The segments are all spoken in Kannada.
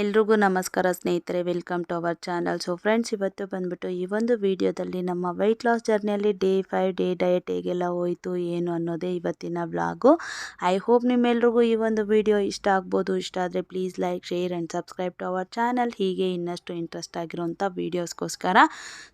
ಎಲ್ರಿಗೂ ನಮಸ್ಕಾರ ಸ್ನೇಹಿತರೆ welcome to our channel so friends ಇವತ್ತು ಬಂದ್ಬಿಟ್ಟು ಈ ಒಂದು ವಿಡಿಯೋದಲ್ಲಿ ನಮ್ಮ ವೆಯ್ಟ್ ಲಾಸ್ ಜರ್ನಿಯಲ್ಲಿ ಡೇ ಫೈವ್ ಡೇ ಡಯಟ್ ಹೇಗೆಲ್ಲ ಹೋಯಿತು, ಏನು ಅನ್ನೋದೇ ಇವತ್ತಿನ ಬ್ಲಾಗು ಐ ಹೋಪ್ ನಿಮ್ಮೆಲ್ರಿಗೂ ಈ ಒಂದು ವಿಡಿಯೋ ಇಷ್ಟ ಆಗ್ಬೋದು. ಇಷ್ಟ ಆದರೆ please like share and subscribe to our channel ಹೀಗೆ ಇನ್ನಷ್ಟು ಇಂಟ್ರೆಸ್ಟ್ ಆಗಿರೋಂಥ ವೀಡಿಯೋಸ್ಗೋಸ್ಕರ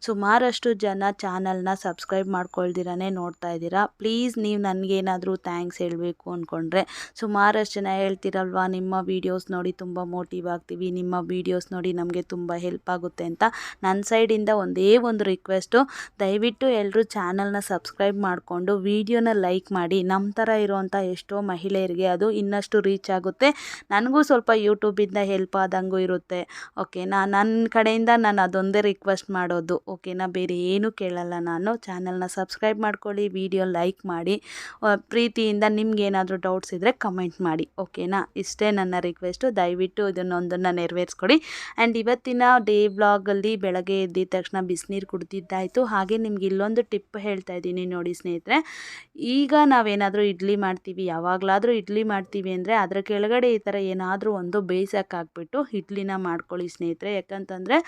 ಸುಮಾರಷ್ಟು ಜನ ಚಾನಲ್ನ ಸಬ್ಸ್ಕ್ರೈಬ್ ಮಾಡ್ಕೊಳ್ದಿರೇ ನೋಡ್ತಾ ಇದ್ದೀರಾ. ಪ್ಲೀಸ್ ನೀವು ನನಗೇನಾದರೂ ಥ್ಯಾಂಕ್ಸ್ ಹೇಳಬೇಕು ಅಂದ್ಕೊಂಡ್ರೆ ಸುಮಾರಷ್ಟು ಜನ ಹೇಳ್ತಿರಲ್ವಾ, ನಿಮ್ಮ ವೀಡಿಯೋಸ್ ನೋಡಿ ತುಂಬ ಮೋಟಿವ್ ಆಗ್ತೀವಿ ನಿಮ್ಮ ವೀಡಿಯೋಸ್ ನೋಡಿ ನಮಗೆ ತುಂಬ ಹೆಲ್ಪ್ ಆಗುತ್ತೆ ಅಂತ ನನ್ನ ಸೈಡಿಂದ ಒಂದೇ ಒಂದು ರಿಕ್ವೆಸ್ಟು ದಯವಿಟ್ಟು ಎಲ್ಲರೂ ಚಾನಲ್ನ ಸಬ್ಸ್ಕ್ರೈಬ್ ಮಾಡಿಕೊಂಡು ವೀಡಿಯೋನ ಲೈಕ್ ಮಾಡಿ. ನಮ್ಮ ಥರ ಇರುವಂಥ ಎಷ್ಟೋ ಮಹಿಳೆಯರಿಗೆ ಅದು ಇನ್ನಷ್ಟು ರೀಚ್ ಆಗುತ್ತೆ. ನನಗೂ ಸ್ವಲ್ಪ ಯೂಟ್ಯೂಬಿಂದ ಹೆಲ್ಪ್ ಆದಂಗೂ ಇರುತ್ತೆ. ಓಕೆನಾ ನನ್ನ ಕಡೆಯಿಂದ ನಾನು ಅದೊಂದೇ ರಿಕ್ವೆಸ್ಟ್ ಮಾಡೋದು. ಓಕೆನಾ ಬೇರೆ ಏನೂ ಕೇಳಲ್ಲ ನಾನು. ಚಾನಲ್ನ ಸಬ್ಸ್ಕ್ರೈಬ್ ಮಾಡ್ಕೊಳ್ಳಿ ವಿಡಿಯೋ ಲೈಕ್ ಮಾಡಿ. ಪ್ರೀತಿಯಿಂದ ನಿಮ್ಗೆ ಏನಾದರೂ ಡೌಟ್ಸ್ ಇದ್ದರೆ ಕಮೆಂಟ್ ಮಾಡಿ. ಓಕೆನಾ ಇಷ್ಟೇ ನನ್ನ ರಿಕ್ವೆಸ್ಟು ದಯವಿಟ್ಟು ಇದನ್ನೊಂದನ್ನು ನೆರವೇರಿಸ್ಕೊಡಿ. ಆ್ಯಂಡ್ ಇವತ್ತಿನ ಡೇ ಬ್ಲಾಗಲ್ಲಿ ಬೆಳಗ್ಗೆ ಎದ್ದಿದ ತಕ್ಷಣ ಬಿಸಿನೀರು ಕುಡ್ದಿದ್ದಾಯಿತು. ಹಾಗೆ ನಿಮ್ಗೆ ಇಲ್ಲೊಂದು ಟಿಪ್ ಹೇಳ್ತಾ ಇದ್ದೀನಿ ನೋಡಿ ಸ್ನೇಹಿತರೆ. ಈಗ ನಾವೇನಾದರೂ ಇಡ್ಲಿ ಮಾಡ್ತೀವಿ, ಯಾವಾಗಲಾದರೂ ಇಡ್ಲಿ ಮಾಡ್ತೀವಿ ಅಂದರೆ ಅದರ ಕೆಳಗಡೆ ಈ ಥರ ಏನಾದರೂ ಒಂದು ಬೇಯಿಸೋಕ್ಕಾಗ್ಬಿಟ್ಟು ಇಡ್ಲಿನ ಮಾಡ್ಕೊಳ್ಳಿ ಸ್ನೇಹಿತರೆ. ಯಾಕಂತಂದರೆ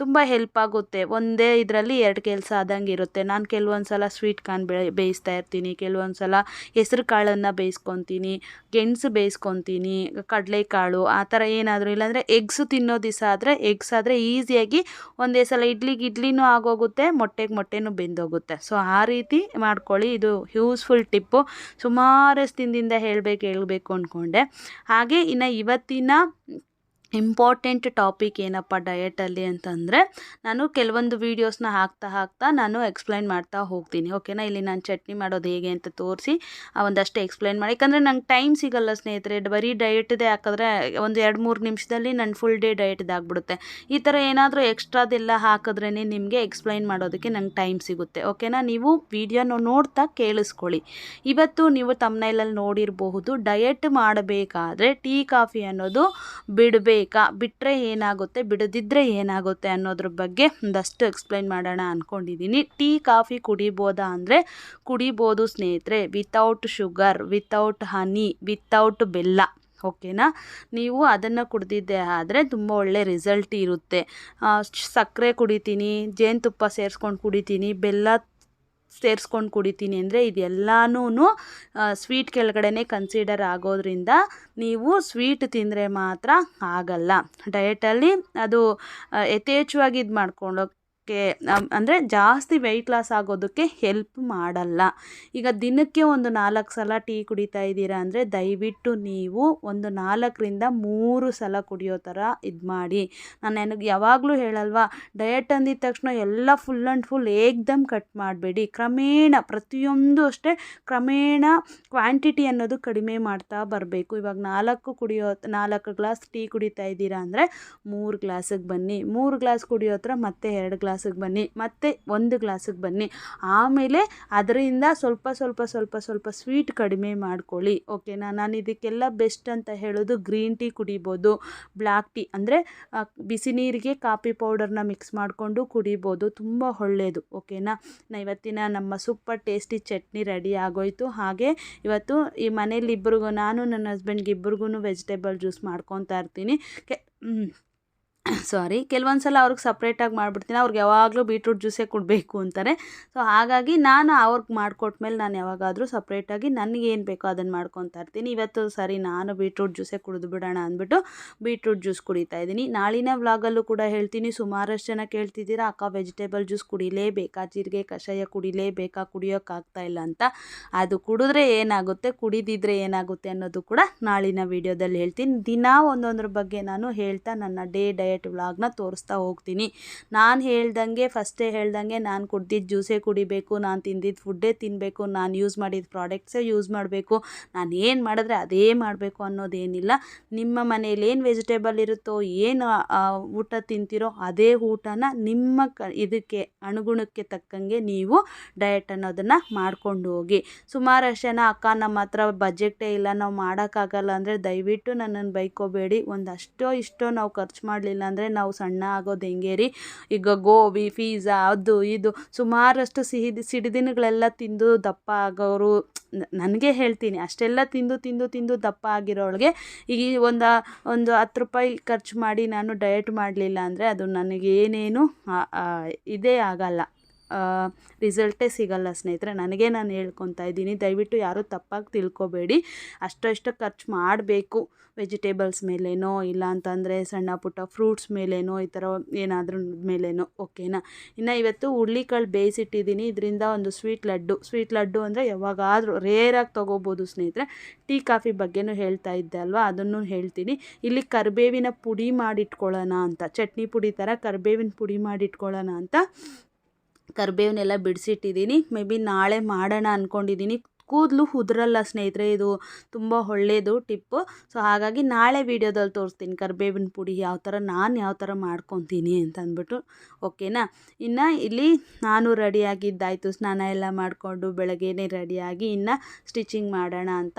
ತುಂಬ ಹೆಲ್ಪ್ ಆಗುತ್ತೆ. ಒಂದೇ ಇದರಲ್ಲಿ ಎರಡು ಕೆಲಸ ಆದಂಗೆ ಇರುತ್ತೆ. ನಾನು ಕೆಲವೊಂದು ಸಲ ಸ್ವೀಟ್ ಕಾರ್ನ್ ಬೇಯಿಸ್ತಾ ಇರ್ತೀನಿ. ಕೆಲವೊಂದು ಸಲ ಹೆಸರು ಕಾಳನ್ನು ಬೇಯಿಸ್ಕೊತೀನಿ, ಗೆಣಸು ಬೇಯಿಸ್ಕೊತೀನಿ, ಕಡಲೆಕಾಳು, ಆ ಥರ ಏನಾದರೂ ಇಲ್ಲಾಂದರೆ ಎಗ್ಸ್ ತಿನ್ನೋ ದಿವಸ ಆದರೆ ಎಗ್ಸ್ ಆದರೆ ಈಸಿಯಾಗಿ ಒಂದೇ ಸಲ ಇಡ್ಲಿಗೆ ಇಡ್ಲಿನೂ ಆಗೋಗುತ್ತೆ, ಮೊಟ್ಟೆಗೆ ಮೊಟ್ಟೆನೂ ಬೆಂದೋಗುತ್ತೆ. ಸೊ ಆ ರೀತಿ ಮಾಡ್ಕೊಳ್ಳಿ. ಇದು ಯೂಸ್ಫುಲ್ ಟಿಪ್ಪು ಸುಮಾರಷ್ಟು ದಿನದಿಂದ ಹೇಳಬೇಕು ಹೇಳಬೇಕು ಅಂದ್ಕೊಂಡೆ ಹಾಗೆ ಇನ್ನು ಇವತ್ತಿನ ಇಂಪಾರ್ಟೆಂಟ್ ಟಾಪಿಕ್ ಏನಪ್ಪ ಡಯೆಟಲ್ಲಿ ಅಂತಂದರೆ, ನಾನು ಕೆಲವೊಂದು ವೀಡಿಯೋಸ್ನ ಹಾಕ್ತಾ ಹಾಕ್ತಾ ನಾನು ಎಕ್ಸ್ಪ್ಲೈನ್ ಮಾಡ್ತಾ ಹೋಗ್ತೀನಿ. ಓಕೆನಾ ಇಲ್ಲಿ ನಾನು ಚಟ್ನಿ ಮಾಡೋದು ಹೇಗೆ ಅಂತ ತೋರಿಸಿ ಒಂದಷ್ಟು ಎಕ್ಸ್ಪ್ಲೈನ್ ಮಾಡಿ. ಯಾಕಂದರೆ ನಂಗೆ ಟೈಮ್ ಸಿಗಲ್ಲ ಸ್ನೇಹಿತರೆ ಬರೀ ಡಯಟ್ದೇ ಹಾಕಿದ್ರೆ ಒಂದು ಎರಡು ಮೂರು ನಿಮಿಷದಲ್ಲಿ ನನ್ನ ಫುಲ್ ಡೇ ಡಯಟ್ದು ಆಗ್ಬಿಡುತ್ತೆ. ಈ ಥರ ಏನಾದರೂ ಎಕ್ಸ್ಟ್ರಾದೆಲ್ಲ ಹಾಕಿದ್ರೇ ನಿಮಗೆ ಎಕ್ಸ್ಪ್ಲೈನ್ ಮಾಡೋದಕ್ಕೆ ನಂಗೆ ಟೈಮ್ ಸಿಗುತ್ತೆ. ಓಕೆನಾ ನೀವು ವೀಡಿಯೋನ ನೋಡ್ತಾ ಕೇಳಿಸ್ಕೊಳ್ಳಿ. ಇವತ್ತು ನೀವು ತಮ್ಮನೈಲಲ್ಲಿ ನೋಡಿರಬಹುದು ಡಯಟ್ ಮಾಡಬೇಕಾದ್ರೆ ಟೀ ಕಾಫಿ ಅನ್ನೋದು ಬಿಡಬೇಕಾ. ಬಿಟ್ಟರೆ ಏನಾಗುತ್ತೆ ಬಿಡದಿದ್ದರೆ ಏನಾಗುತ್ತೆ ಅನ್ನೋದ್ರ ಬಗ್ಗೆ ಒಂದಷ್ಟು ಎಕ್ಸ್ಪ್ಲೈನ್ ಮಾಡೋಣ ಅಂದ್ಕೊಂಡಿದ್ದೀನಿ ಟೀ, ಕಾಫಿ ಕುಡಿಬೋದಾ ಅಂದರೆ ಕುಡಿಬೋದು ಸ್ನೇಹಿತರೆ. Without sugar without honey without ಬೆಲ್ಲ ಓಕೆನಾ ನೀವು ಅದನ್ನು ಕುಡ್ದಿದ್ದೆ ಆದರೆ ತುಂಬ ಒಳ್ಳೆ ರಿಸಲ್ಟ್ ಇರುತ್ತೆ. ಸಕ್ಕರೆ ಕುಡಿತೀನಿ, ಜೇನುತುಪ್ಪ ಸೇರಿಸ್ಕೊಂಡು ಕುಡಿತೀನಿ, ಬೆಲ್ಲ ಸೇರಿಸ್ಕೊಂಡು ಕುಡಿತೀನಿ ಅಂದರೆ ಇದೆಲ್ಲನೂ ಸ್ವೀಟ್ ಕೆಳಗಡೆನೇ ಕನ್ಸಿಡರ್ ಆಗೋದ್ರಿಂದ ನೀವು ಸ್ವೀಟ್ ತಿಂದರೆ ಮಾತ್ರ ಆಗಲ್ಲ. ಡಯಟಲ್ಲಿ ಅದು ಯಥೇಚ್ಛವಾಗಿ ಇದು ಮಾಡ್ಕೊಳ್ಳೋಕ್ಕೆ ಅಂದರೆ ಜಾಸ್ತಿ ವೆಯ್ಟ್ ಲಾಸ್ ಆಗೋದಕ್ಕೆ ಹೆಲ್ಪ್ ಮಾಡಲ್ಲ. ಈಗ ದಿನಕ್ಕೆ ಒಂದು ನಾಲ್ಕು ಸಲ ಟೀ ಕುಡಿತಾ ಇದ್ದೀರಾ ಅಂದರೆ ದಯವಿಟ್ಟು ನೀವು ಒಂದು ನಾಲ್ಕರಿಂದ ಮೂರು ಸಲ ಕುಡಿಯೋ ಥರ ಇದು ಮಾಡಿ. ನಾನು ನನಗೆ ಯಾವಾಗಲೂ ಹೇಳಲ್ವಾ ಡಯಟ್ ಅಂದಿದ ತಕ್ಷಣ ಎಲ್ಲ ಫುಲ್ ಆ್ಯಂಡ್ ಫುಲ್ ಏಕ್ದಮ್ ಕಟ್ ಮಾಡಬೇಡಿ. ಕ್ರಮೇಣ, ಪ್ರತಿಯೊಂದು ಅಷ್ಟೇ ಕ್ರಮೇಣ ಕ್ವಾಂಟಿಟಿ ಅನ್ನೋದು ಕಡಿಮೆ ಮಾಡ್ತಾ ಬರಬೇಕು. ಇವಾಗ ನಾಲ್ಕು ಕುಡಿಯೋ, ನಾಲ್ಕು ಗ್ಲಾಸ್ ಟೀ ಕುಡಿತಾ ಇದ್ದೀರಾ ಅಂದರೆ ಮೂರು ಗ್ಲಾಸಿಗೆ ಬನ್ನಿ. ಮೂರು ಗ್ಲಾಸ್ ಕುಡಿಯೋ ಹತ್ರ ಮತ್ತೆ ಎರಡು ಗ್ಲಾಸಿಗೆ ಬನ್ನಿ, ಮತ್ತೆ ಒಂದು ಗ್ಲಾಸಿಗೆ ಬನ್ನಿ. ಆಮೇಲೆ ಅದರಿಂದ ಸ್ವಲ್ಪ ಸ್ವಲ್ಪ ಸ್ವಲ್ಪ ಸ್ವಲ್ಪ ಸ್ವೀಟ್ ಕಡಿಮೆ ಮಾಡ್ಕೊಳ್ಳಿ. ಓಕೆನಾ? ನಾನು ಇದಕ್ಕೆಲ್ಲ ಬೆಸ್ಟ್ ಅಂತ ಹೇಳೋದು ಗ್ರೀನ್ ಟೀ ಕುಡಿಬೋದು, ಬ್ಲ್ಯಾಕ್ ಟೀ ಅಂದರೆ ಬಿಸಿ ನೀರಿಗೆ ಕಾಫಿ ಪೌಡರ್ನ ಮಿಕ್ಸ್ ಮಾಡಿಕೊಂಡು ಕುಡಿಬೋದು, ತುಂಬ ಒಳ್ಳೆಯದು ಓಕೆನಾ? ನಾ ಇವತ್ತಿನ ನಮ್ಮ ಸೂಪರ್ ಟೇಸ್ಟಿ ಚಟ್ನಿ ರೆಡಿ ಆಗೋಯಿತು. ಹಾಗೆ ಇವತ್ತು ಈ ಮನೇಲಿ ಇಬ್ಬರಿಗೂ ನಾನು ನನ್ನ ಹಸ್ಬೆಂಡ್ಗೆ ಇಬ್ಬರಿಗೂ ವೆಜಿಟೇಬಲ್ ಜ್ಯೂಸ್ ಮಾಡ್ಕೊತಾ ಇರ್ತೀನಿ. ಕೆ ಸಾರಿ ಕೆಲವೊಂದು ಸಲ ಅವ್ರಿಗೆ ಸಪ್ರೇಟಾಗಿ ಮಾಡಿಬಿಡ್ತೀನಿ. ಅವ್ರಿಗೆ ಯಾವಾಗಲೂ ಬೀಟ್ರೂಟ್ ಜ್ಯೂಸೇ ಕೊಡಬೇಕು ಅಂತಾರೆ. ಸೊ ಹಾಗಾಗಿ ನಾನು ಅವ್ರಿಗೆ ಮಾಡಿಕೊಟ್ಮೇಲೆ ನಾನು ಯಾವಾಗಾದರೂ ಸಪ್ರೇಟಾಗಿ ನನಗೇನು ಬೇಕೋ ಅದನ್ನು ಮಾಡ್ಕೊತಾ ಇರ್ತೀನಿ. ಇವತ್ತು ಸರಿ, ನಾನು ಬೀಟ್ರೂಟ್ ಜ್ಯೂಸೇ ಕುಡಿದು ಬಿಡೋಣ ಅಂದ್ಬಿಟ್ಟು ಬೀಟ್ರೂಟ್ ಜ್ಯೂಸ್ ಕುಡಿತಾ ಇದ್ದೀನಿ. ನಾಳಿನ ವ್ಲಾಗಲ್ಲೂ ಕೂಡ ಹೇಳ್ತೀನಿ. ಸುಮಾರಷ್ಟು ಜನ ಕೇಳ್ತಿದ್ದೀರಾ, ಅಕ್ಕ ವೆಜಿಟೇಬಲ್ ಜ್ಯೂಸ್ ಕುಡಿಲೇಬೇಕಾ? ಜೀರಿಗೆ ಕಷಾಯ ಕುಡಿಲೇಬೇಕಾ? ಕುಡಿಯೋಕ್ಕಾಗ್ತಾ ಇಲ್ಲ ಅಂತ. ಅದು ಕುಡಿದ್ರೆ ಏನಾಗುತ್ತೆ? ಕುಡಿದಿದ್ರೆ ಏನಾಗುತ್ತೆ ಅನ್ನೋದು ಕೂಡ ನಾಳಿನ ವಿಡಿಯೋದಲ್ಲಿ ಹೇಳ್ತೀನಿ. ದಿನ ಒಂದೊಂದ್ರ ಬಗ್ಗೆ ನಾನು ಹೇಳ್ತಾ ನನ್ನ ಡೇ ಡಯಟ್ ವ್ಲಾಗ್ನ ತೋರಿಸ್ತಾ ಹೋಗ್ತೀನಿ. ನಾನು ಹೇಳ್ದಂಗೆ ಫಸ್ಟೇ ಹೇಳ್ದಂಗೆ ನಾನು ಕುಡ್ದಿದ್ದು ಜ್ಯೂಸೇ ಕುಡಿಬೇಕು, ನಾನು ತಿಂದಿದ್ದು ಫುಡ್ಡೇ ತಿನ್ನಬೇಕು ನಾನು ಯೂಸ್ ಮಾಡಿದ ಪ್ರಾಡಕ್ಟ್ಸೇ ಯೂಸ್ ಮಾಡಬೇಕು. ನಾನು ಏನು ಮಾಡಿದ್ರೆ ಅದೇ ಮಾಡಬೇಕು ಅನ್ನೋದೇನಿಲ್ಲ. ನಿಮ್ಮ ಮನೇಲಿ ಏನು ವೆಜಿಟೇಬಲ್ ಇರುತ್ತೋ, ಏನು ಊಟ ತಿಂತೀರೋ ಅದೇ ಊಟನ ನಿಮ್ಮ ಕ, ಇದಕ್ಕೆ, ಅನುಗುಣಕ್ಕೆ ತಕ್ಕಂಗೆ ನೀವು ಡಯಟ್ ಅನ್ನೋದನ್ನು ಮಾಡ್ಕೊಂಡು ಹೋಗಿ. ಸುಮಾರಷ್ಟು ಜನ ಅಕ್ಕ ನಮ್ಮ ಹತ್ರ ಬಜೆಟೇ ಇಲ್ಲ, ನಾವು ಮಾಡೋಕ್ಕಾಗಲ್ಲ ಅಂದರೆ ದಯವಿಟ್ಟು ನನ್ನನ್ನು ಬೈಕೋಬೇಡಿ. ಒಂದಷ್ಟೋ ಇಷ್ಟೋ ನಾವು ಖರ್ಚು ಮಾಡಲಿಲ್ಲ ಅಂದರೆ ನಾವು ಸಣ್ಣ ಆಗೋದು ಹೆಂಗೆ ರೀ? ಈಗ ಗೋಬಿ ಪೀಝಾ ಅದು ಇದು ಸುಮಾರಷ್ಟು ಸಿಹಿ ಸಿಡಿದಿನಗಳೆಲ್ಲ ತಿಂದು ದಪ್ಪ ಆಗೋರು ನನಗೆ ಹೇಳ್ತೀನಿ ಅಷ್ಟೆಲ್ಲ ತಿಂದು ತಿಂದು ತಿಂದು ದಪ್ಪ ಆಗಿರೋಳಿಗೆ ಈ ಒಂದು ಒಂದು ಹತ್ತು ರೂಪಾಯಿ ಖರ್ಚು ಮಾಡಿ ನಾನು ಡಯಟ್ ಮಾಡಲಿಲ್ಲ ಅಂದರೆ ಅದು ನನಗೇನೇನು ಇದೇ ಆಗಲ್ಲ. ರಿಸಲ್ಟೇ ಸಿಗಲ್ಲ ಸ್ನೇಹಿತರೆ. ನನಗೆ ನಾನು ಹೇಳ್ಕೊತಾ ಇದ್ದೀನಿ. ದಯವಿಟ್ಟು ಯಾರೂ ತಪ್ಪಾಗಿ ತಿಳ್ಕೊಬೇಡಿ. ಅಷ್ಟಷ್ಟು ಖರ್ಚು ಮಾಡಬೇಕು. ವೆಜಿಟೇಬಲ್ಸ್ ಮೇಲೇನೋ ಇಲ್ಲ ಅಂತಂದರೆ ಸಣ್ಣ ಪುಟ್ಟ ಫ್ರೂಟ್ಸ್ ಮೇಲೇನೋ ಈ ಥರ ಏನಾದರೂ ಮೇಲೇನೋ ಓಕೆನಾ ಇನ್ನು ಇವತ್ತು ಹುಳ್ಳಿಕಾಳು ಬೇಯಿಸಿಟ್ಟಿದ್ದೀನಿ. ಇದರಿಂದ ಒಂದು ಸ್ವೀಟ್ ಲಡ್ಡು. ಸ್ವೀಟ್ ಲಡ್ಡು ಅಂದರೆ ಯಾವಾಗಾದರೂ ರೇರಾಗಿ ತೊಗೋಬೋದು ಸ್ನೇಹಿತರೆ. ಟೀ, ಕಾಫಿ ಬಗ್ಗೆನೂ ಹೇಳ್ತಾ ಇದ್ದೆ ಅಲ್ವಾ? ಅದನ್ನು ಹೇಳ್ತೀನಿ. ಇಲ್ಲಿ ಕರಿಬೇವಿನ ಪುಡಿ ಮಾಡಿಟ್ಕೊಳ್ಳೋಣ ಅಂತ. ಚಟ್ನಿ ಪುಡಿ ಥರ ಕರಿಬೇವಿನ ಪುಡಿ ಮಾಡಿಟ್ಕೊಳ್ಳೋಣ ಅಂತ. ಕರಿಬೇವನ್ನೆಲ್ಲ ಬಿಡಿಸಿಟ್ಟಿದ್ದೀನಿ. ಮೇ ಬಿ ನಾಳೆ ಮಾಡೋಣ ಅಂದ್ಕೊಂಡಿದ್ದೀನಿ ಕೂದಲು ಉದುರಲ್ಲ ಸ್ನೇಹಿತರೆ, ಇದು ತುಂಬ ಒಳ್ಳೆಯದು ಟಿಪ್ಪು ಸೊ ಹಾಗಾಗಿ ನಾಳೆ ವೀಡಿಯೋದಲ್ಲಿ ತೋರಿಸ್ತೀನಿ ಕರಿಬೇವಿನ ಪುಡಿ ಯಾವ ಥರ, ನಾನು ಯಾವ ಥರ ಮಾಡ್ಕೊತೀನಿ ಅಂತ ಅಂದ್ಬಿಟ್ಟು ಓಕೆನಾ ಇನ್ನು ಇಲ್ಲಿ ನಾನು ರೆಡಿಯಾಗಿದ್ದಾಯಿತು. ಸ್ನಾನ ಎಲ್ಲ ಮಾಡಿಕೊಂಡು ಬೆಳಗ್ಗೆನೇ ರೆಡಿಯಾಗಿ ಇನ್ನು ಸ್ಟಿಚಿಂಗ್ ಮಾಡೋಣ ಅಂತ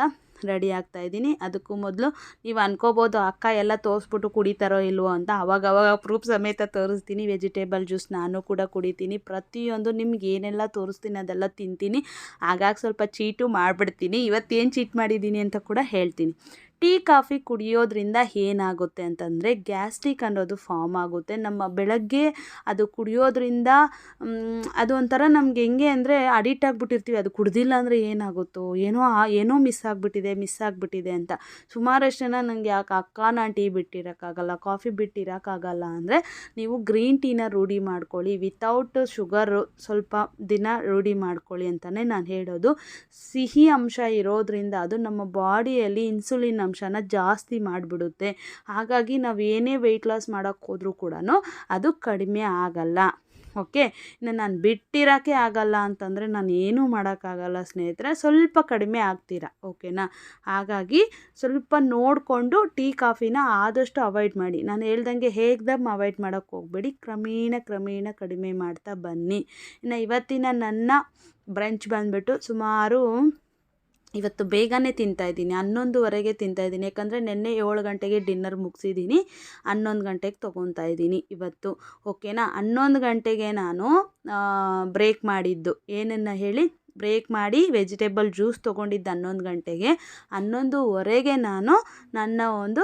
ರೆಡಿ ಆಗ್ತಾ ಇದ್ದೀನಿ. ಅದಕ್ಕೂ ಮೊದಲು ನೀವು ಅನ್ಕೋಬೋದು ಅಕ್ಕ ಎಲ್ಲ ತೋರಿಸ್ಬಿಟ್ಟು ಕುಡಿತಾರೋ ಇಲ್ವೋ ಅಂತ. ಅವಾಗ ಅವಾಗ ಪ್ರೂಫ್ ಸಮೇತ ತೋರಿಸ್ತೀನಿ. ವೆಜಿಟೇಬಲ್ ಜ್ಯೂಸ್ ನಾನು ಕೂಡ ಕುಡಿತೀನಿ. ಪ್ರತಿಯೊಂದು ನಿಮ್ಗೆ ಏನೆಲ್ಲ ತೋರಿಸ್ತೀನಿ ಅದೆಲ್ಲ ತಿಂತೀನಿ. ಆಗಾಗ ಸ್ವಲ್ಪ ಚೀಟು ಮಾಡಿಬಿಡ್ತೀನಿ. ಇವತ್ತೇನು ಚೀಟ್ ಮಾಡಿದ್ದೀನಿ ಅಂತ ಕೂಡ ಹೇಳ್ತೀನಿ. ಟೀ, ಕಾಫಿ ಕುಡಿಯೋದ್ರಿಂದ ಏನಾಗುತ್ತೆ ಅಂತಂದರೆ ಗ್ಯಾಸ್ಟ್ರಿಕ್ ಅನ್ನೋದು ಫಾರ್ಮ್ ಆಗುತ್ತೆ. ನಮ್ಮ ಬೆಳಗ್ಗೆ ಅದು ಕುಡಿಯೋದ್ರಿಂದ ಅದು ಒಂಥರ ನಮ್ಗೆ ಹೆಂಗೆ ಅಂದರೆ ಅಡಿಟ್ ಆಗಿಬಿಟ್ಟಿರ್ತೀವಿ. ಅದು ಕುಡ್ದಿಲ್ಲ ಅಂದರೆ ಏನಾಗುತ್ತೋ? ಏನೋ ಏನೋ ಮಿಸ್ ಆಗಿಬಿಟ್ಟಿದೆ ಮಿಸ್ ಆಗಿಬಿಟ್ಟಿದೆ ಅಂತ. ಸುಮಾರಷ್ಟು ಜನ ನನಗೆ ಯಾಕೆ ಅಕ್ಕ ನಾನು ಟೀ ಬಿಟ್ಟಿರೋಕ್ಕಾಗಲ್ಲ, ಕಾಫಿ ಬಿಟ್ಟಿರೋಕ್ಕಾಗಲ್ಲ ಅಂದರೆ ನೀವು ಗ್ರೀನ್ ಟೀನ ರೂಢಿ ಮಾಡ್ಕೊಳ್ಳಿ. ವಿತೌಟ್ ಶುಗರು ಸ್ವಲ್ಪ ದಿನ ರೂಢಿ ಮಾಡ್ಕೊಳ್ಳಿ ಅಂತಲೇ ನಾನು ಹೇಳೋದು. ಸಿಹಿ ಅಂಶ ಇರೋದ್ರಿಂದ ಅದು ನಮ್ಮ ಬಾಡಿಯಲ್ಲಿ ಇನ್ಸುಲಿನ್ ಅಂಶನ ಜಾಸ್ತಿ ಮಾಡಿಬಿಡುತ್ತೆ. ಹಾಗಾಗಿ ನಾವು ಏನೇ ವೆಯ್ಟ್ ಲಾಸ್ ಮಾಡೋಕ್ಕೆ ಹೋದರೂ ಕೂಡ ಅದು ಕಡಿಮೆ ಆಗಲ್ಲ. ಓಕೆ ಇನ್ನು ನಾನು ಬಿಟ್ಟಿರೋಕ್ಕೆ ಆಗಲ್ಲ ಅಂತಂದರೆ ನಾನು ಏನೂ ಮಾಡೋಕ್ಕಾಗಲ್ಲ ಸ್ನೇಹಿತರೆ. ಸ್ವಲ್ಪ ಕಡಿಮೆ ಆಗ್ತೀರ? ಓಕೆನಾ ಹಾಗಾಗಿ ಸ್ವಲ್ಪ ನೋಡಿಕೊಂಡು ಟೀ, ಕಾಫಿನ ಆದಷ್ಟು ಅವಾಯ್ಡ್ ಮಾಡಿ. ನಾನು ಹೇಳ್ದಂಗೆ ಹೇಗ್ದಮ್ ಅವಾಯ್ಡ್ ಮಾಡೋಕ್ಕೆ ಹೋಗಬೇಡಿ. ಕ್ರಮೇಣ ಕ್ರಮೇಣ ಕಡಿಮೆ ಮಾಡ್ತಾ ಬನ್ನಿ. ಇನ್ನು ಇವತ್ತಿನ ನನ್ನ ಬ್ರಂಚ್ ಬಂದುಬಿಟ್ಟು ಸುಮಾರು ಇವತ್ತು ಬೇಗನೆ ತಿಂತಾಯಿದ್ದೀನಿ ಹನ್ನೊಂದುವರೆಗೆ ತಿಂತಾಯಿದ್ದೀನಿ ಯಾಕಂದರೆ ನಿನ್ನೆ ಏಳು ಗಂಟೆಗೆ ಡಿನ್ನರ್ ಮುಗಿಸಿದ್ದೀನಿ, ಹನ್ನೊಂದು ಗಂಟೆಗೆ ತೊಗೊತಾ ಇದ್ದೀನಿ ಇವತ್ತು ಓಕೆನಾ ಹನ್ನೊಂದು ಗಂಟೆಗೆ ನಾನು ಬ್ರೇಕ್ ಮಾಡಿದ್ದು. ಏನನ್ನು ಹೇಳಿ? ಬ್ರೇಕ್ ಮಾಡಿ ವೆಜಿಟೇಬಲ್ ಜ್ಯೂಸ್ ತೊಗೊಂಡಿದ್ದು ಹನ್ನೊಂದು ಗಂಟೆಗೆ, ಹನ್ನೊಂದುವರೆಗೆ ನಾನು ನನ್ನ ಒಂದು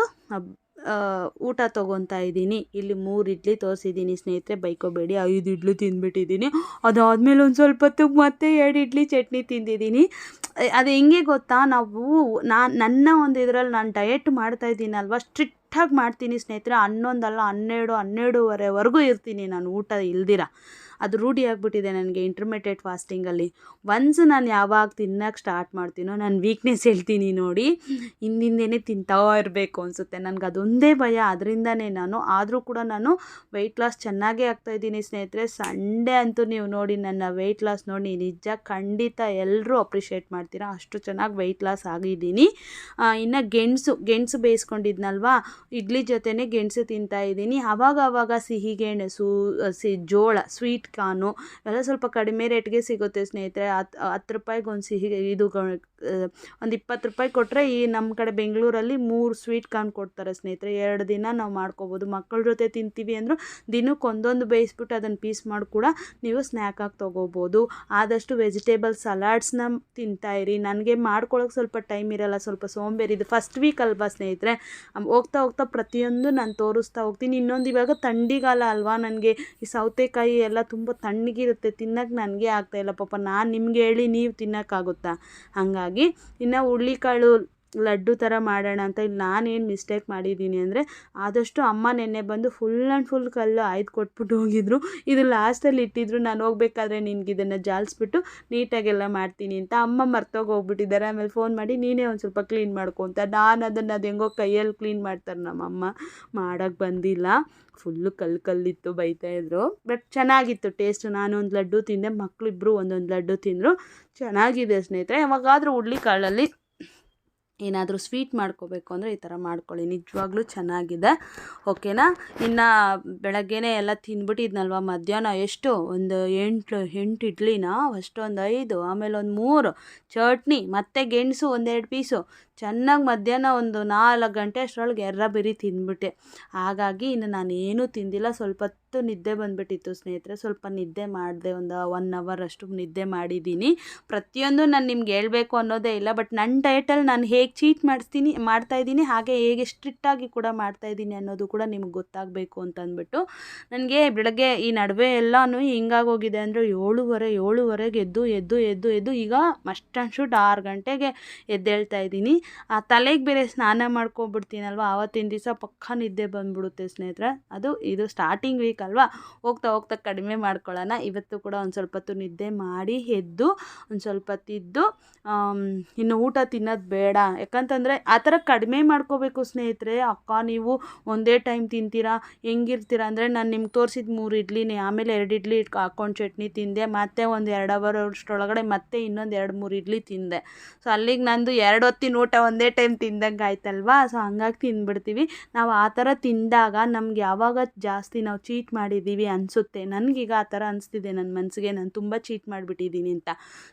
ಊಟ ತೊಗೊತಾ ಇದ್ದೀನಿ. ಇಲ್ಲಿ ಮೂರು ಇಡ್ಲಿ ತೋರಿಸಿದ್ದೀನಿ. ಸ್ನೇಹಿತರೆ, ಬೈಕೋಬೇಡಿ. ಐದು ಇಡ್ಲಿ ತಿಂದ್ಬಿಟ್ಟಿದ್ದೀನಿ. ಅದಾದಮೇಲೆ ಒಂದು ಸ್ವಲ್ಪ ಹೊತ್ತಿಗೆ ಮತ್ತೆ ಎರಡು ಇಡ್ಲಿ ಚಟ್ನಿ ತಿಂದಿದ್ದೀನಿ. ಅದು ಹೆಂಗೆ ಗೊತ್ತಾ? ನಾವು ನಾನು ನನ್ನ ಒಂದು ಇದರಲ್ಲಿ ನಾನು ಡಯಟ್ ಮಾಡ್ತಾ ಇದ್ದೀನಲ್ವ ಸ್ಟ್ರಿಕ್ಟಾಗಿ ಮಾಡ್ತೀನಿ ಸ್ನೇಹಿತರೆ. ಹನ್ನೊಂದಲ್ಲ, ಹನ್ನೆರಡು, ಹನ್ನೆರಡುವರೆವರೆಗೂ ಇರ್ತೀನಿ ನಾನು ಊಟ ಇಲ್ದಿರ. ಅದು ರೂಢಿ ಆಗಿಬಿಟ್ಟಿದೆ ನನಗೆ ಇಂಟರ್ಮಿಟೇಟ್ ಫಾಸ್ಟಿಂಗಲ್ಲಿ ಒನ್ಸ್ ನಾನು ಯಾವಾಗ ತಿನ್ನೋಕ್ಕೆ ಸ್ಟಾರ್ಟ್ ಮಾಡ್ತೀನೋ, ನಾನು ವೀಕ್ನೆಸ್ ಹೇಳ್ತೀನಿ ನೋಡಿ ಹಿಂದಿಂದೇ ತಿಂತಾ ಇರಬೇಕು ಅನಿಸುತ್ತೆ. ನನಗೆ ಅದೊಂದೇ ಭಯ. ಅದರಿಂದನೇ ನಾನು, ಆದರೂ ಕೂಡ ನಾನು ವೆಯ್ಟ್ ಲಾಸ್ ಚೆನ್ನಾಗೇ ಆಗ್ತಾಯಿದ್ದೀನಿ ಸ್ನೇಹಿತರೆ. ಸಂಡೇ ಅಂತೂ ನೀವು ನೋಡಿ ನನ್ನ ವೆಯ್ಟ್ ಲಾಸ್ ನೋಡಿ, ನಿಜ ಖಂಡಿತ ಎಲ್ಲರೂ ಅಪ್ರಿಷಿಯೇಟ್ ಮಾಡ್ತೀರಾ. ಅಷ್ಟು ಚೆನ್ನಾಗಿ ವೆಯ್ಟ್ ಲಾಸ್ ಆಗಿದ್ದೀನಿ. ಇನ್ನು ಗೆಣಸು ಗೆಣಸು ಬೇಯಿಸ್ಕೊಂಡಿದ್ನಲ್ವಾ? ಇಡ್ಲಿ ಜೊತೆನೇ ಗೆಣಸು ತಿಂತಾಯಿದ್ದೀನಿ ಆವಾಗ ಆವಾಗ ಸಿಹಿ ಗೆಣಸು ಸಿ, ಜೋಳ ಸ್ವೀಟ್ ಸ್ವೀಟ್ ಕಾರ್ನು ಎಲ್ಲ ಸ್ವಲ್ಪ ಕಡಿಮೆ ರೇಟ್ಗೆ ಸಿಗುತ್ತೆ ಸ್ನೇಹಿತರೆ. ಹತ್ತು ಹತ್ತು ರೂಪಾಯಿಗೆ ಒಂದು ಸಿಹಿ, ಇದು ಒಂದು ಇಪ್ಪತ್ತು ರೂಪಾಯಿ ಕೊಟ್ಟರೆ ಈ ನಮ್ಮ ಕಡೆ ಬೆಂಗಳೂರಲ್ಲಿ ಮೂರು ಸ್ವೀಟ್ ಕಾರ್ನ್ ಕೊಡ್ತಾರೆ ಸ್ನೇಹಿತರೆ. ಎರಡು ದಿನ ನಾವು ಮಾಡ್ಕೋಬೋದು. ಮಕ್ಕಳ ಜೊತೆ ತಿಂತೀವಿ ಅಂದರೂ ದಿನಕ್ಕೆ ಒಂದೊಂದು ಬೇಯಿಸ್ಬಿಟ್ಟು ಅದನ್ನು ಪೀಸ್ ಮಾಡಿ ಕೂಡ ನೀವು ಸ್ನ್ಯಾಕ್ ಆಗಿ ತೊಗೋಬೋದು. ಆದಷ್ಟು ವೆಜಿಟೇಬಲ್ ಸಲಾಡ್ಸ್ನ ತಿಂತಾಯಿರಿ ನನಗೆ ಮಾಡ್ಕೊಳ್ಳೋಕೆ ಸ್ವಲ್ಪ ಟೈಮ್ ಇರಲ್ಲ, ಸ್ವಲ್ಪ ಸೋಂಬೇರಿ ಇದು ಫಸ್ಟ್ ವೀಕ್ ಅಲ್ವಾ ಸ್ನೇಹಿತರೆ. ಹೋಗ್ತಾ ಹೋಗ್ತಾ ಪ್ರತಿಯೊಂದು ನಾನು ತೋರಿಸ್ತಾ ಹೋಗ್ತೀನಿ. ಇನ್ನೊಂದು ಇವಾಗ ಥಂಡಿಗಾಲ ಅಲ್ವಾ ನನಗೆ. ಈ ಸೌತೆಕಾಯಿ ಎಲ್ಲ ತುಂಬ ತಣ್ಣಗಿರುತ್ತೆ ತಿನ್ನೋಕ್ಕೆ ನನಗೆ ಆಗ್ತಾಯಿಲ್ಲ ಪಾಪ. ನಾನು ನಿಮಗೆ ಹೇಳಿ ನೀವು ತಿನ್ನೋಕ್ಕಾಗುತ್ತಾ? ಹಾಗಾಗಿ ಇನ್ನು ಹುಳ್ಳಿಕಾಳು ಲಡ್ಡು ಥರ ಮಾಡೋಣ ಅಂತ ಇಲ್ಲಿ ನಾನೇನು ಮಿಸ್ಟೇಕ್ ಮಾಡಿದ್ದೀನಿ ಅಂದರೆ ಆದಷ್ಟು ಅಮ್ಮ ನೆನ್ನೆ ಬಂದು ಫುಲ್ ಆ್ಯಂಡ್ ಫುಲ್ ಕಲ್ಲು ಆಯ್ದು ಕೊಟ್ಬಿಟ್ಟು ಹೋಗಿದ್ರು. ಇದು ಲಾಸ್ಟಲ್ಲಿ ಇಟ್ಟಿದ್ರು. ನಾನು ಹೋಗ್ಬೇಕಾದ್ರೆ ನಿನ್ಗೆ ಇದನ್ನು ಜಾಲಿಸ್ಬಿಟ್ಟು ನೀಟಾಗೆಲ್ಲ ಮಾಡ್ತೀನಿ ಅಂತ ಅಮ್ಮ ಮರ್ತೋಗಿ ಹೋಗ್ಬಿಟ್ಟಿದ್ದಾರೆ. ಆಮೇಲೆ ಫೋನ್ ಮಾಡಿ, ನೀನೇ ಒಂದು ಸ್ವಲ್ಪ ಕ್ಲೀನ್ ಮಾಡ್ಕೊಂತ ನಾನು ಅದನ್ನು ಅದು ಹೆಂಗೋ ಕೈಯಲ್ಲಿ ಕ್ಲೀನ್ ಮಾಡ್ತಾರೆ ನಮ್ಮಮ್ಮ ಮಾಡೋಕ್ಕೆ ಬಂದಿಲ್ಲ. ಫುಲ್ಲು ಕಲ್ಲು ಕಲ್ಲಿತ್ತು ಬೈತಾಯಿದ್ರು ಬಟ್ ಚೆನ್ನಾಗಿತ್ತು ಟೇಸ್ಟ್. ನಾನು ಒಂದು ಲಡ್ಡು ತಿಂದೆ. ಮಕ್ಕಳಿಬ್ರು ಒಂದೊಂದು ಲಡ್ಡು ತಿಂದರು. ಚೆನ್ನಾಗಿದೆ ಸ್ನೇಹಿತರೆ. ಯಾವಾಗಾದರೂ ಹುಡ್ಲಿ ಕಾಳಲ್ಲಿ ಏನಾದರೂ ಸ್ವೀಟ್ ಮಾಡ್ಕೋಬೇಕು ಅಂದರೆ ಈ ಥರ ಮಾಡ್ಕೊಳ್ಳಿ. ನಿಜವಾಗ್ಲೂ ಚೆನ್ನಾಗಿದೆ. ಓಕೆನಾ? ಇನ್ನು ಬೆಳಗ್ಗೆನೇ ಎಲ್ಲ ತಿಂದ್ಬಿಟ್ಟಿದ್ನಲ್ವ? ಮಧ್ಯಾಹ್ನ ಎಷ್ಟು? ಒಂದು ಎಂಟು ಎಂಟು ಇಡ್ಲಿನ? ಅಷ್ಟೊಂದು ಐದು ಆಮೇಲೆ ಒಂದು ಮೂರು, ಚಟ್ನಿ, ಮತ್ತು ಗೆಣಸು ಒಂದೆರಡು ಪೀಸು. ಚೆನ್ನಾಗಿ ಮಧ್ಯಾಹ್ನ ಒಂದು ನಾಲ್ಕು ಗಂಟೆ ಅಷ್ಟರೊಳಗೆ ಎರ್ರ ಬಿರಿ ತಿಂದ್ಬಿಟ್ಟೆ. ಹಾಗಾಗಿ ಇನ್ನು ನಾನು ಏನೂ ತಿಂದಿಲ್ಲ. ಸ್ವಲ್ಪ ಹೊತ್ತು ನಿದ್ದೆ ಬಂದುಬಿಟ್ಟಿತ್ತು ಸ್ನೇಹಿತರೆ. ಸ್ವಲ್ಪ ನಿದ್ದೆ ಮಾಡಿದೆ. ಒಂದು ಒನ್ ಅವರ್ ಅಷ್ಟು ನಿದ್ದೆ ಮಾಡಿದ್ದೀನಿ. ಪ್ರತಿಯೊಂದು ನಾನು ನಿಮ್ಗೆ ಹೇಳಬೇಕು ಅನ್ನೋದೇ ಇಲ್ಲ. ಬಟ್ ನನ್ನ ಡಯಟಲ್ಲಿ ನಾನು ಹೇಗೆ ಚೀಟ್ ಮಾಡಿಸ್ತೀನಿ ಮಾಡ್ತಾಯಿದ್ದೀನಿ ಹಾಗೆ ಹೇಗೆ ಸ್ಟ್ರಿಕ್ಟಾಗಿ ಕೂಡ ಮಾಡ್ತಾಯಿದ್ದೀನಿ ಅನ್ನೋದು ಕೂಡ ನಿಮ್ಗೆ ಗೊತ್ತಾಗಬೇಕು ಅಂತ ಅಂದ್ಬಿಟ್ಟು ನನಗೆ ಬೆಳಗ್ಗೆ ಈ ನಡುವೆ ಎಲ್ಲನೂ ಹಿಂಗಾಗೋಗಿದೆ ಅಂದರೆ ಏಳುವರೆ, ಏಳುವರೆಗೆ ಎದ್ದು ಎದ್ದು ಎದ್ದು ಎದ್ದು ಈಗ ಮಸ್ಟ್ ಆ್ಯಂಡ್ ಶೂಟ್ ಆರು ಗಂಟೆಗೆ ಎದ್ದೇಳ್ತಾ ಇದ್ದೀನಿ. ತಲೆಗೆ ಬೇರೆ ಸ್ನಾನ ಮಾಡ್ಕೊಬಿಡ್ತೀನಲ್ವ ಆವತ್ತಿನ ದಿವಸ ಪಕ್ಕ ನಿದ್ದೆ ಬಂದ್ಬಿಡುತ್ತೆ ಸ್ನೇಹಿತರೆ. ಅದು ಇದು ಸ್ಟಾರ್ಟಿಂಗ್ ವೀಕ್ ಅಲ್ವಾ? ಹೋಗ್ತಾ ಹೋಗ್ತಾ ಕಡಿಮೆ ಮಾಡ್ಕೊಳ್ಳೋಣ. ಇವತ್ತು ಕೂಡ ಒಂದು ಸ್ವಲ್ಪ ಹೊತ್ತು ನಿದ್ದೆ ಮಾಡಿ ಎದ್ದು, ಒಂದು ಸ್ವಲ್ಪ ತಿದ್ದು ಇನ್ನು ಊಟ ತಿನ್ನೋದು ಬೇಡ. ಯಾಕಂತಂದರೆ ಆ ಥರ ಕಡಿಮೆ ಮಾಡ್ಕೋಬೇಕು ಸ್ನೇಹಿತರೆ. ಅಕ್ಕ, ನೀವು ಒಂದೇ ಟೈಮ್ ತಿಂತೀರಾ? ಹೆಂಗಿರ್ತೀರ? ಅಂದರೆ ನಾನು ನಿಮ್ಗೆ ತೋರಿಸಿದ ಮೂರು ಇಡ್ಲಿನೇ. ಆಮೇಲೆ ಎರಡು ಇಡ್ಲಿ ಇಟ್ಕೊ, ಹಾಕೊಂಡು ಚಟ್ನಿ ತಿಂದೆ. ಮತ್ತೆ ಒಂದು ಎರಡು ಅವರ್ ಅಷ್ಟರೊಳಗಡೆ ಮತ್ತೆ ಇನ್ನೊಂದು ಎರಡು ಮೂರು ಇಡ್ಲಿ ತಿಂದೆ. ಸೊ ಅಲ್ಲಿಗೆ ನಂದು ಎರಡು ಹೊತ್ತಿನ ಊಟ ಒಂದೇ ಟೈಮ್ ತಿಂದಂಗೆ ಆಯ್ತಲ್ವಾ? ಸೊ ಹಂಗಾಗಿ ತಿಂದ್ಬಿಡ್ತೀವಿ ನಾವು ಆ ಥರ ತಿಂದಾಗ ನಮ್ಗೆ ಯಾವಾಗ ಜಾಸ್ತಿ ನಾವು ಚೀಟ್ ಮಾಡಿದ್ದೀವಿ ಅನಿಸುತ್ತೆ. ನನಗೀಗ ಆ ಥರ ಅನಿಸ್ತಿದೆ. ನನ್ನ ಮನಸ್ಸಿಗೆ ನಾನು ತುಂಬ ಚೀಟ್ ಮಾಡಿಬಿಟ್ಟಿದ್ದೀನಿ ಅಂತ.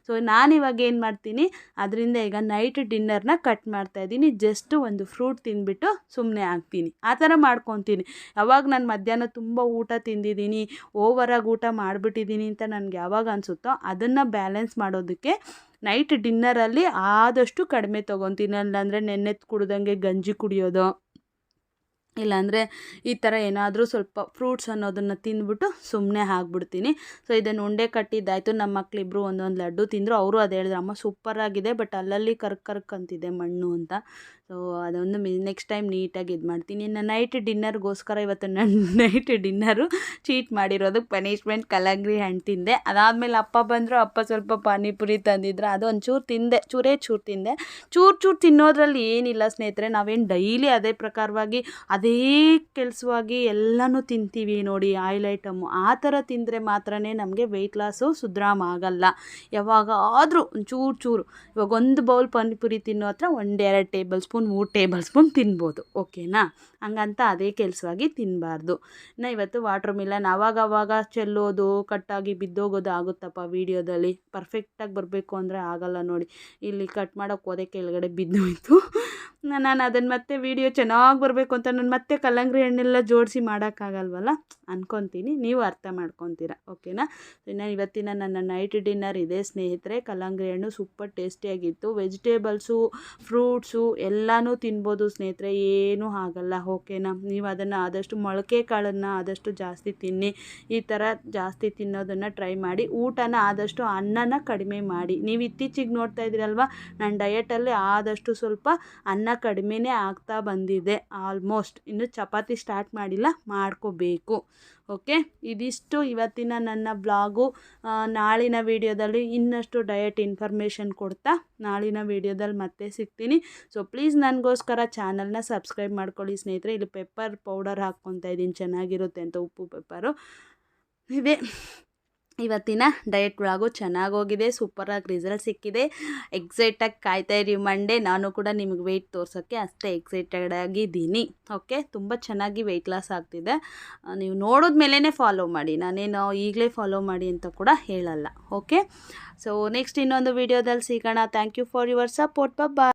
ಸೊ ನಾನು ಇವಾಗ ಏನು ಮಾಡ್ತೀನಿ? ಅದರಿಂದ ಈಗ ನೈಟ್ ಡಿನ್ನರ್ನ ಕಟ್ ಮಾಡ್ತಾಯಿದ್ದೀನಿ ಜಸ್ಟ್ ಒಂದು ಫ್ರೂಟ್ ತಿಂದ್ಬಿಟ್ಟು ಸುಮ್ಮನೆ ಆಗ್ತೀನಿ. ಆ ಥರ ಮಾಡ್ಕೊತೀನಿ. ಯಾವಾಗ ನಾನು ಮಧ್ಯಾಹ್ನ ತುಂಬ ಊಟ ತಿಂದಿದ್ದೀನಿ ಓವರಾಗಿ ಊಟ ಮಾಡಿಬಿಟ್ಟಿದ್ದೀನಿ ಅಂತ ನನಗೆ ಯಾವಾಗ ಅನಿಸುತ್ತೋ ಅದನ್ನು ಬ್ಯಾಲೆನ್ಸ್ ಮಾಡೋದಕ್ಕೆ ನೈಟ್ ಡಿನ್ನರಲ್ಲಿ ಆದಷ್ಟು ಕಡಿಮೆ ತೊಗೊತೀನಿ ಅಲ್ಲಾಂದರೆ ನೆನ್ನೆತ್ತು ಕುಡ್ದಂಗೆ ಗಂಜಿ ಕುಡಿಯೋದು. ಇಲ್ಲಾಂದರೆ ಈ ಥರ ಏನಾದರೂ ಸ್ವಲ್ಪ ಫ್ರೂಟ್ಸ್ ಅನ್ನೋದನ್ನು ತಿಂದ್ಬಿಟ್ಟು ಸುಮ್ಮನೆ ಹಾಕ್ಬಿಡ್ತೀನಿ ಸೊ ಇದನ್ನು ಉಂಡೆ ಕಟ್ಟಿದ್ದಾಯಿತು. ನಮ್ಮ ಮಕ್ಕಳಿಬ್ರು ಒಂದೊಂದು ಲಡ್ಡು ತಿಂದರು. ಅವರು ಅದು ಹೇಳಿದ್ರು, ಅಮ್ಮ ಸೂಪರಾಗಿದೆ ಬಟ್ ಅಲ್ಲಲ್ಲಿ ಕರ್ಕ್ ಕರ್ಕ್ ಅಂತಿದೆ ಮಣ್ಣು ಅಂತ. ಸೊ ಅದೊಂದು ಮಿ ನೆಕ್ಸ್ಟ್ ಟೈಮ್ ನೀಟಾಗಿ ಇದು ಮಾಡ್ತೀನಿ. ಇನ್ನು ನೈಟ್ ಡಿನ್ನರ್ಗೋಸ್ಕರ ಇವತ್ತು ನನ್ನ ನೈಟ್ ಡಿನ್ನರು ಚೀಟ್ ಮಾಡಿರೋದಕ್ಕೆ ಪನಿಷ್ಮೆಂಟ್ ಕಲಂಗ್ರಿ ಹಣ್ಣು ತಿಂದೆ ಅದಾದಮೇಲೆ ಅಪ್ಪ ಬಂದರು, ಅಪ್ಪ ಸ್ವಲ್ಪ ಪಾನಿಪುರಿ ತಂದಿದ್ರು. ಅದು ಒಂಚೂರು ತಿಂದೆ, ಚೂರೇ ಚೂರು ತಿಂದೆ. ಚೂರು ಚೂರು ತಿನ್ನೋದ್ರಲ್ಲಿ ಏನಿಲ್ಲ ಸ್ನೇಹಿತರೆ, ನಾವೇನು ಡೈಲಿ ಅದೇ ಪ್ರಕಾರವಾಗಿ ಅದೇ ಕೆಲಸವಾಗಿ ಎಲ್ಲನೂ ತಿಂತೀವಿ ನೋಡಿ ಆಯಿಲ್ ಐಟಮು ಆ ಥರ ತಿಂದರೆ ಮಾತ್ರ ನಮಗೆ ವೆಯ್ಟ್ ಲಾಸು ಸುಧಾರಾಮ ಆಗಲ್ಲ. ಯಾವಾಗ ಆದರೂ ಒಂಚೂರು ಚೂರು. ಇವಾಗ ಒಂದು ಬೌಲ್ ಪಾನಿಪುರಿ ತಿನ್ನೋ ಹತ್ರ ಒಂದೆರಡು ಟೇಬಲ್ ಸ್ಪೂನ್ ಮೂರು ಟೇಬಲ್ ಸ್ಪೂನ್ ತಿನ್ಬೋದು ಓಕೆನಾ ಹಂಗಂತ ಅದೇ ಕೆಲಸವಾಗಿ ತಿನ್ನಬಾರ್ದು ನಾ ಇವತ್ತು ವಾಟ್ರ್ ಮಿಲನ್ ಆವಾಗವಾಗ ಚೆಲ್ಲೋದು, ಕಟ್ಟಾಗಿ ಬಿದ್ದೋಗೋದು ಆಗುತ್ತಪ್ಪ ವೀಡಿಯೋದಲ್ಲಿ. ಪರ್ಫೆಕ್ಟಾಗಿ ಬರಬೇಕು ಅಂದರೆ ಆಗಲ್ಲ ನೋಡಿ. ಇಲ್ಲಿ ಕಟ್ ಮಾಡೋಕ್ಕೆ ಹೋದೆ ಕೆಳಗಡೆ ಬಿದ್ದೋಯ್ತು ನಾನು ಅದನ್ನು ಮತ್ತೆ ವೀಡಿಯೋ ಚೆನ್ನಾಗಿ ಬರಬೇಕು ಅಂತ ನಾನು ಮತ್ತೆ ಕಲ್ಲಂಗಡಿ ಹಣ್ಣೆಲ್ಲ ಜೋಡಿಸಿ ಮಾಡೋಕ್ಕಾಗಲ್ವಲ್ಲ? ಅಂದ್ಕೊತೀನಿ ನೀವು ಅರ್ಥ ಮಾಡ್ಕೊತೀರ. ಓಕೆನಾ? ಇನ್ನು ಇವತ್ತಿನ ನನ್ನ ನೈಟ್ ಡಿನ್ನರ್ ಇದೆ. ಸ್ನೇಹಿತರೆ ಕಲ್ಲಂಗಡಿ ಹಣ್ಣು ಸೂಪರ್ ಟೇಸ್ಟಿಯಾಗಿತ್ತು ವೆಜಿಟೇಬಲ್ಸು ಫ್ರೂಟ್ಸು ಎಲ್ಲನೂ ತಿನ್ಬೋದು ಸ್ನೇಹಿತರೆ. ಏನೂ ಆಗಲ್ಲ. ಓಕೆನಾ? ನೀವು ಅದನ್ನು ಆದಷ್ಟು ಮೊಳಕೆ ಕಾಳನ್ನು ಆದಷ್ಟು ಜಾಸ್ತಿ ತಿನ್ನಿ. ಈ ಥರ ಜಾಸ್ತಿ ತಿನ್ನೋದನ್ನು ಟ್ರೈ ಮಾಡಿ. ಊಟನ ಆದಷ್ಟು ಅನ್ನನ ಕಡಿಮೆ ಮಾಡಿ. ನೀವು ಇತ್ತೀಚಿಗೆ ನೋಡ್ತಾ ಇದ್ದೀರಲ್ವ? ನನ್ನ ಡಯೆಟಲ್ಲಿ ಆದಷ್ಟು ಸ್ವಲ್ಪ ಅನ್ನ ಕಡಿಮೆನೇ ಆಗ್ತಾ ಬಂದಿದೆ. ಆಲ್ಮೋಸ್ಟ್ ಇನ್ನು ಚಪಾತಿ ಸ್ಟಾರ್ಟ್ ಮಾಡಿಲ್ಲ, ಮಾಡ್ಕೋಬೇಕು. ಓಕೆ? ಇದಿಷ್ಟು ಇವತ್ತಿನ ನನ್ನ ಬ್ಲಾಗು. ನಾಳಿನ ವಿಡಿಯೋದಲ್ಲಿ ಇನ್ನಷ್ಟು ಡಯಟ್ ಇನ್ಫಾರ್ಮೇಷನ್ ಕೊಡ್ತಾ ನಾಳಿನ ವಿಡಿಯೋದಲ್ಲಿ ಮತ್ತೆ ಸಿಗ್ತೀನಿ. ಸೊ ಪ್ಲೀಸ್ ನನಗೋಸ್ಕರ ಚಾನಲ್ನ ಸಬ್ಸ್ಕ್ರೈಬ್ ಮಾಡ್ಕೊಳ್ಳಿ ಸ್ನೇಹಿತರೆ. ಇಲ್ಲಿ ಪೆಪ್ಪರ್ ಪೌಡರ್ ಹಾಕ್ಕೊತಾ ಇದ್ದೀನಿ. ಚೆನ್ನಾಗಿರುತ್ತೆ ಅಂತ ಉಪ್ಪು ಪೆಪ್ಪರು. ಇದೆ. ಇವತ್ತಿನ ಡಯಟ್ ವ್ಲಾಗು ಚೆನ್ನಾಗೋಗಿದೆ ಸೂಪರಾಗಿ ರಿಸಲ್ಟ್ ಸಿಕ್ಕಿದೆ. ಎಕ್ಸೈಟಾಗಿ ಕಾಯ್ತಾ ಇರಿ ಮಂಡೇ ನಾನು ಕೂಡ ನಿಮಗೆ ವೆಯ್ಟ್ ತೋರ್ಸೋಕ್ಕೆ ಅಷ್ಟೇ ಎಕ್ಸೈಟೆಡ್ ಆಗಿದ್ದೀನಿ. ಓಕೆ ತುಂಬ ಚೆನ್ನಾಗಿ ವೆಯ್ಟ್ ಲಾಸ್ ಆಗ್ತಿದೆ. ನೀವು ನೋಡಿದ ಮೇಲೇ ಫಾಲೋ ಮಾಡಿ. ನಾನೇನು ಈಗಲೇ ಫಾಲೋ ಮಾಡಿ ಅಂತ ಕೂಡ ಹೇಳಲ್ಲ. ಓಕೆ ಸೊ ನೆಕ್ಸ್ಟ್ ಇನ್ನೊಂದು ವೀಡಿಯೋದಲ್ಲಿ ಸಿಗೋಣ. Thank you for your support bye